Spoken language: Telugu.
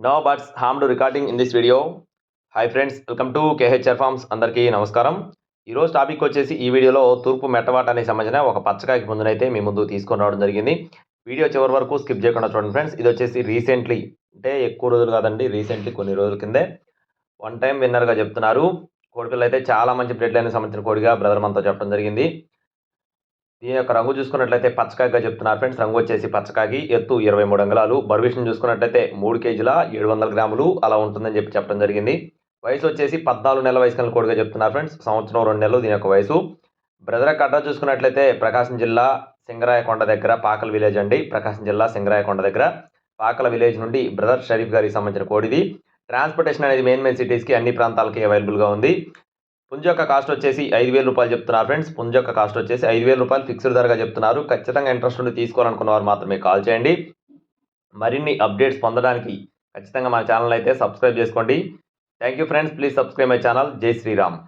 No buts hammed recording in this video hi friends welcome to KHR farms అందరికీ నమస్కారం. ఈరోజు టాపిక్ వచ్చేసి ఈ వీడియోలో తూర్పు మెట్టవాటానికి సంబంధించిన ఒక పచ్చకాయకి ముందునైతే మీ ముందు తీసుకొని రావడం జరిగింది. వీడియో చివరి వరకు స్కిప్ చేయకుండా చూడండి ఫ్రెండ్స్ ఇది వచ్చేసి రీసెంట్లీ అంటే ఎక్కువ రోజులు కాదండి రీసెంట్లీ కొన్ని రోజుల కిందే. వన్ టైం విన్నర్గా చెప్తున్నారు. కోడిపిల్ల అయితే చాలా మంచి బ్రెడ్ లైన్ సంబంధించిన కోడిగా బ్రదర్ మనతో చెప్పడం జరిగింది. దీని యొక్క రంగు చూసుకున్నట్లయితే పచ్చకాయగా చెప్తున్నారు ఫ్రెండ్స్. రంగు వచ్చేసి పచ్చకాగి ఎత్తు ఇరవై మూడు అంగుళాలు బరువిషన్ చూసుకున్నట్లయితే మూడు కేజీల ఏడు వందల గ్రాములు అలా ఉంటుందని చెప్పి చెప్పడం జరిగింది. వయసు వచ్చేసి పద్నాలుగు నెలల వయసు కలిగిన కోడిగా చెప్తున్నారు ఫ్రెండ్స్. సంవత్సరం రెండు నెలలు దీని యొక్క వయసు. బ్రదర్ కట్ట చూసుకున్నట్లయితే ప్రకాశం జిల్లా సింగరాయకొండ దగ్గర పాకల విలేజ్ అండి. ప్రకాశం జిల్లా సింగరాయకొండ దగ్గర. పాకల విలేజ్ నుండి బ్రదర్ షరీఫ్ గారికి సంబంధించిన కోడిది. ట్రాన్స్పోర్టేషన్ అనేది మెయిన్ మెయిన్ సిటీస్కి అన్ని ప్రాంతాలకి అవైలబుల్గా ఉంది. పుంజ యొక్క కాస్ట్ వచ్చేసి ఐదు వేల రూపాయలు చెప్తున్నారు ఫ్రెండ్స్. పుంజ యొక్క కాస్ట్ వచ్చేసి ఐదు వేల రూపాయలు ఫిక్స్డ్ ధరగా చెప్తున్నారు. ఖచ్చితంగా ఇంట్రెస్ట్ ఉండి తీసుకోవాలనుకున్న వారు మాత్రమే కాల్ చేయండి. మరిన్ని అప్డేట్స్ పొందడానికి ఖచ్చితంగా మా ఛానల్ అయితే సబ్స్క్రైబ్ చేసుకోండి. Thank you friends please subscribe my channel జై శ్రీరామ్